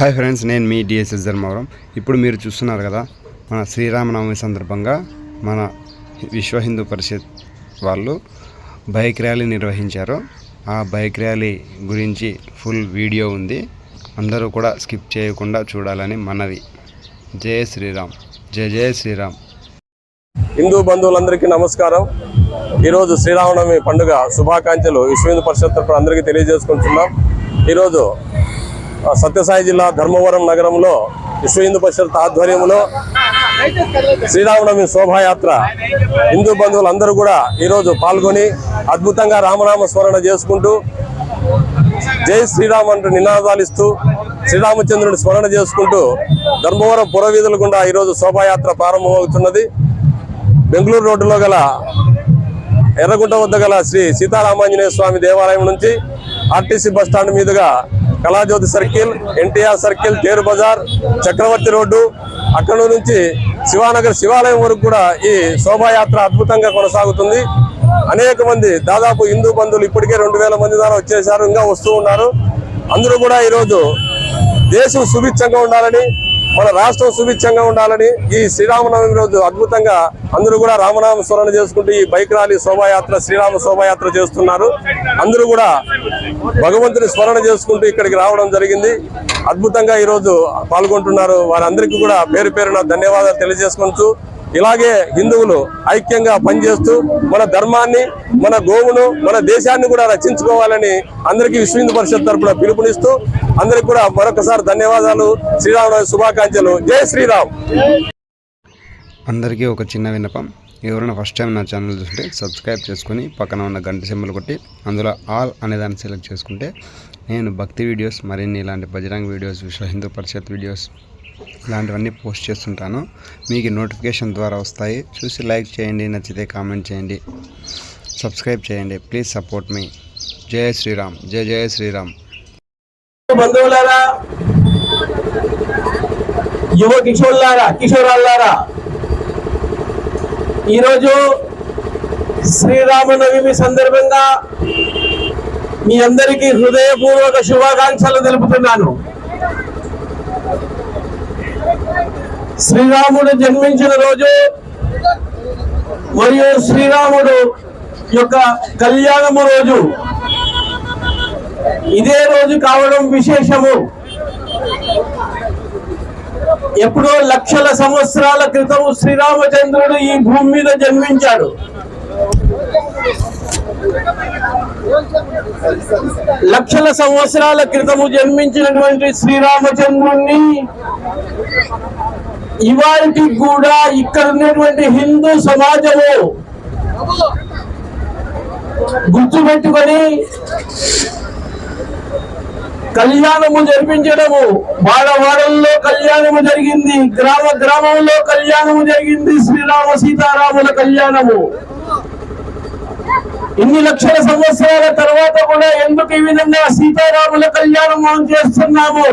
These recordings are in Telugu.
హాయ్ ఫ్రెండ్స్ నేను మీ డిఎస్ఎస్ ధర్మవరం. ఇప్పుడు మీరు చూస్తున్నారు కదా మన శ్రీరామనవమి సందర్భంగా మన విశ్వ హిందూ పరిషత్ వాళ్ళు బైక్ ర్యాలీ నిర్వహించారు. ఆ బైక్ ర్యాలీ గురించి ఫుల్ వీడియో ఉంది. అందరూ కూడా స్కిప్ చేయకుండా చూడాలని మనవి. జయ శ్రీరామ్. జయ జయ శ్రీరామ్. హిందూ బంధువులందరికీ నమస్కారం. ఈరోజు శ్రీరామనవమి పండుగ శుభాకాంక్షలు విశ్వ హిందూ పరిషత్ అందరికీ తెలియజేసుకుంటున్నాం. ఈరోజు సత్యసాయి జిల్లా ధర్మవరం నగరంలో విశ్వ హిందూ పరిషత్ ఆధ్వర్యంలో శ్రీరామనవమి శోభాయాత్ర హిందూ బంధువులందరూ కూడా ఈరోజు పాల్గొని అద్భుతంగా రామనామ స్మరణ చేసుకుంటూ జై శ్రీరామ్ అంటూ నినాదాలు ఇస్తూ శ్రీరామచంద్రుని స్మరణ చేసుకుంటూ ధర్మవరం పురవీధుల గుండా ఈరోజు శోభాయాత్ర ప్రారంభమవుతున్నది. బెంగళూరు రోడ్డులో గల ఎర్రగుంట వద్ద గల శ్రీ సీతారామాంజనేయ స్వామి దేవాలయం నుంచి ఆర్టీసీ బస్ స్టాండ్ మీదుగా కళాజ్యోతి సర్కిల్ ఎన్టీఆర్ సర్కిల్ తేరు బజార్ చక్రవర్తి రోడ్డు అక్కడ నుంచి శివానగర్ శివాలయం వరకు కూడా ఈ శోభాయాత్ర అద్భుతంగా కొనసాగుతుంది. అనేక మంది దాదాపు హిందూ బంధువులు ఇప్పటికే రెండు వేల మంది దాకా వచ్చేసారు ఇంకా వస్తూ ఉన్నారు. అందరూ కూడా ఈరోజు దేశం సుభిక్షంగా ఉండాలని మన రాష్ట్రం సుభిక్షంగా ఉండాలని ఈ శ్రీరామనవమి రోజు అద్భుతంగా అందరూ కూడా రామనామ స్మరణ చేసుకుంటూ ఈ బైక్ ర్యాలీ శోభాయాత్ర శ్రీరామ శోభాయాత్ర చేస్తున్నారు. అందరూ కూడా భగవంతుని స్మరణ చేసుకుంటూ ఇక్కడికి రావడం జరిగింది. అద్భుతంగా ఈరోజు పాల్గొంటున్నారు. వారందరికీ కూడా పేరు పేరున ధన్యవాదాలు తెలియజేసుకుంటూ ఇలాగే హిందువులు ఐక్యంగా పనిచేస్తూ మన ధర్మాన్ని మన గోవును మన దేశాన్ని కూడా రక్షించుకోవాలని అందరికీ విశ్వ హిందూ పరిషత్ తరపున పిలుపునిస్తూ అందరికి కూడా మరొకసారి ధన్యవాదాలు శ్రీరామరాజు శుభాకాంక్షలు. జై శ్రీరామ్. అందరికీ ఒక చిన్న విన్నపం. ఎవరైనా ఫస్ట్ టైం నా ఛానల్ చూస్తుంటే సబ్స్క్రైబ్ చేసుకుని పక్కన ఉన్న గంట సింబల్ కొట్టి అందులో ఆల్ అనే దాన్ని సెలెక్ట్ చేసుకుంటే నేను భక్తి వీడియోస్ మరిన్ని ఇలాంటి బజరంగ్ వీడియోస్ విశ్వ హిందూ పరిషత్ వీడియోస్ ఇలాంటివన్నీ పోస్ట్ చేస్తుంటాను. మీకు నోటిఫికేషన్ ద్వారా వస్తాయి. చూసి లైక్ చేయండి నచ్చితే కామెంట్ చేయండి. సబ్స్క్రైబ్ చేయండి. Please support me. జయ శ్రీరామ్. జయ జయ శ్రీరామ్. బంధువులారా యువ కిషోర్లారా కిషోరాల్లారా ఈరోజు శ్రీరామనవమి సందర్భంగా మీ అందరికీ హృదయపూర్వక శుభాకాంక్షలు తెలుపుతున్నాను. శ్రీరాముడు జన్మించిన రోజు మరియు శ్రీరాముడు యొక్క కళ్యాణము రోజు. ఇదే రోజు కావడం విశేషము. ఎప్పుడో లక్షల సంవత్సరాల క్రితం శ్రీరామచంద్రుడు ఈ భూమి మీద జన్మించాడు. లక్షల సంవత్సరాల క్రితము జన్మించినటువంటి శ్రీరామచంద్రుణ్ణి ఇవాళకి కూడా ఇక్కడ ఉన్నటువంటి హిందూ సమాజము గుర్తుపెట్టుకొని కళ్యాణము జరిపించడము. వాడవాడల్లో కళ్యాణము జరిగింది. గ్రామ గ్రామంలో కళ్యాణము జరిగింది. శ్రీరామ సీతారాముల కళ్యాణము. ఇన్ని లక్షల సంవత్సరాల తర్వాత కూడా ఎందుకు ఈ విధంగా సీతారాముల కళ్యాణం మనం చేస్తున్నాము?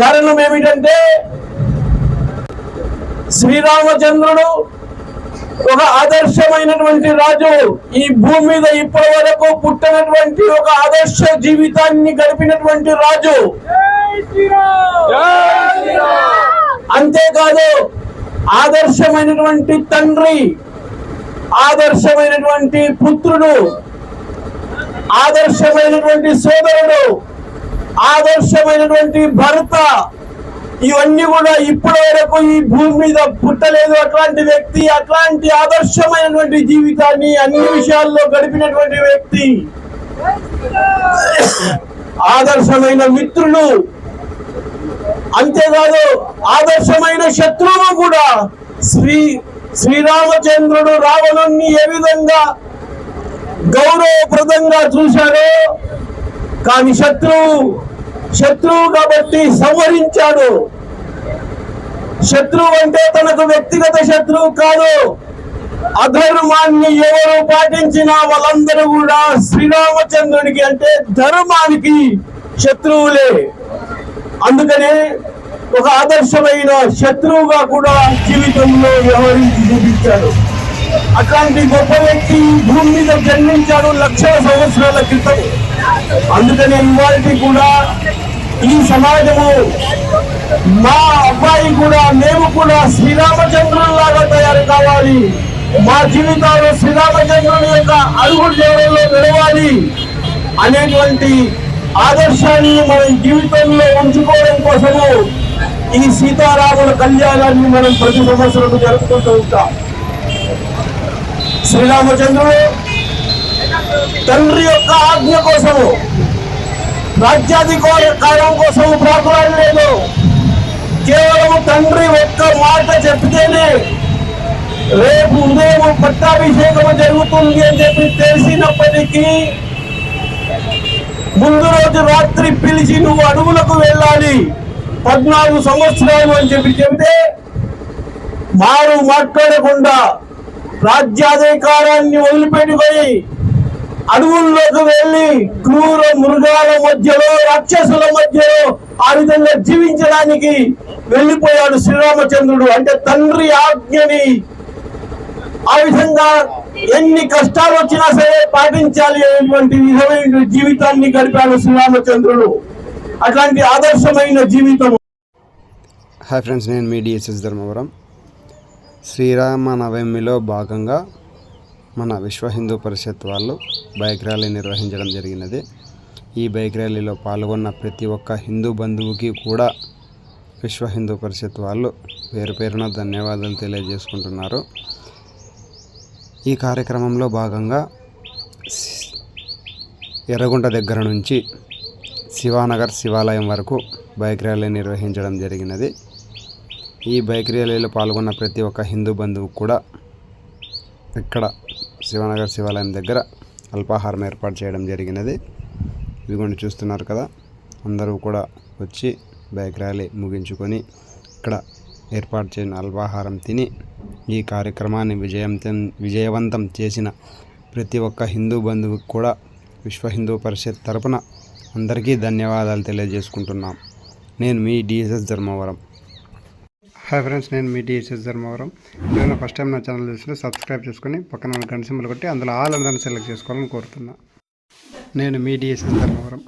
కారణం ఏమిటంటే శ్రీరామచంద్రుడు ఒక ఆదర్శమైనటువంటి రాజు. ఈ భూమి మీద ఇప్పటి వరకు పుట్టినటువంటి ఒక ఆదర్శ జీవితాన్ని గడిపినటువంటి రాజు. అంతేకాదు ఆదర్శమైనటువంటి తండ్రి ఆదర్శమైనటువంటి పుత్రుడు ఆదర్శమైనటువంటి సోదరుడు ఆదర్శమైనటువంటి భర్త ఇవన్నీ కూడా ఇప్పటి వరకు ఈ భూమి మీద పుట్టలేదు. అట్లాంటి వ్యక్తి అట్లాంటి ఆదర్శమైనటువంటి జీవితాన్ని అన్ని విషయాల్లో గడిపినటువంటి వ్యక్తి. ఆదర్శమైన మిత్రులు. అంతేకాదు ఆదర్శమైన శత్రువు కూడా. శ్రీ శ్రీరామచంద్రుడు రావణుణ్ణి ఏ విధంగా గౌరవప్రదంగా చూశాడో కానీ శత్రువు శత్రువు కాబట్టి సంహరించాడు. శత్రువు అంటే తనకు వ్యక్తిగత శత్రువు కాదు. అధర్మాన్ని ఎవరు పాటించినా వాళ్ళందరూ కూడా శ్రీరామచంద్రునికి అంటే ధర్మానికి శత్రువులే. అందుకనే ఒక ఆదర్శమైన శత్రువుగా కూడా జీవితంలో వ్యవహరించి చూపించాడు? అట్లాంటి గొప్ప వ్యక్తి భూమి మీద జన్మించాడు లక్షల సంవత్సరాల క్రితం అందుకనే ఇవాళకి కూడా ఈ సమాజము మా అబ్బాయి కూడా మేము కూడా శ్రీరామచంద్రులాగా తయారు కావాలి. మా జీవితాలు శ్రీరామచంద్రుని యొక్క అడుగు దేవుల్లో నిలవాలి అనేటువంటి ఆదర్శాన్ని మన జీవితంలో ఉంచుకోవడం కోసము ఈ సీతారాముల కళ్యాణాన్ని మనం ప్రతి సంవత్సరం జరుపుకుంటూ ఉంటాం. శ్రీరామచంద్రుడు తండ్రి యొక్క ఆజ్ఞ కోసము రాజ్యాధికారం కోసం ప్రాకులాడలేదు కేవలం తండ్రి ఒక్క మాట చెప్తేనే రేపు ఉదయం పట్టాభిషేకం జరుగుతుంది అని చెప్పి తెలిసినప్పటికీ ముందు రోజు రాత్రి పిలిచి నువ్వు అడవులకు వెళ్ళాలి పద్నాలుగు సంవత్సరాలు అని చెప్పి చెబితే మారు మాట్లాడకుండా రాజ్యాధికారాన్ని వదిలిపెట్టుకొని అడవుల్లోకి వెళ్ళి క్రూర మృగాల మధ్యలో రాక్షసుల మధ్యలో ఆ విధంగా జీవించడానికి వెళ్ళిపోయాడు శ్రీరామచంద్రుడు. అంటే తండ్రి ఆజ్ఞని ఆ విధంగా ఎన్ని కష్టాలు వచ్చినా సరే పాటించాలి అనేటువంటి విధమైన జీవితాన్ని గడిపాడు శ్రీరామచంద్రుడు. అట్లాంటి ఆదర్శమైన జీవితం హాయ్ ఫ్రెండ్స్ నేను మీ డిఎస్ఎస్ ధర్మవరం. శ్రీరామ నవమిలో భాగంగా మన విశ్వ హిందూ పరిషత్ వాళ్ళు బైక్ ర్యాలీ నిర్వహించడం జరిగినది. ఈ బైక్ ర్యాలీలో పాల్గొన్న ప్రతి ఒక్క హిందూ బంధువుకి కూడా విశ్వ హిందూ పరిషత్ వాళ్ళు పేరు పేరున ధన్యవాదాలు తెలియజేసుకుంటున్నారు. ఈ కార్యక్రమంలో భాగంగా ఎర్రగుంట దగ్గర నుంచి శివానగర్ శివాలయం వరకు బైక్ ర్యాలీ నిర్వహించడం జరిగినది. ఈ బైక్ ర్యాలీలో పాల్గొన్న ప్రతి ఒక్క హిందూ బంధువు కూడా ఇక్కడ శివనగర్ శివాలయం దగ్గర అల్పాహారం ఏర్పాటు చేయడం జరిగినది. ఇదిగోండి చూస్తున్నారు కదా? అందరూ కూడా వచ్చి బైక్ ర్యాలీ ముగించుకొని ఇక్కడ ఏర్పాటు చేసిన అల్పాహారం తిని ఈ కార్యక్రమాన్ని విజయంతం విజయవంతం చేసిన ప్రతి ఒక్క హిందూ బంధువుకి కూడా విశ్వ హిందూ పరిషత్ తరపున అందరికీ ధన్యవాదాలు తెలియజేసుకుంటున్నాం. నేను మీ డిఎస్ఎస్ ధర్మవరం. హాయ్ ఫ్రెండ్స్ నేను మీ డిఎస్ఎస్ ధర్మవరం. నేను ఫస్ట్ టైం నా ఛానల్ చూసిన సబ్స్క్రైబ్ చేసుకొని పక్కన గంట సింబల్ కొట్టి అందులో ఆల్ అందరిని సెలెక్ట్ చేసుకోవాలని కోరుతున్నాను నేను మీ డిఎస్ఎస్ ధర్మవరం.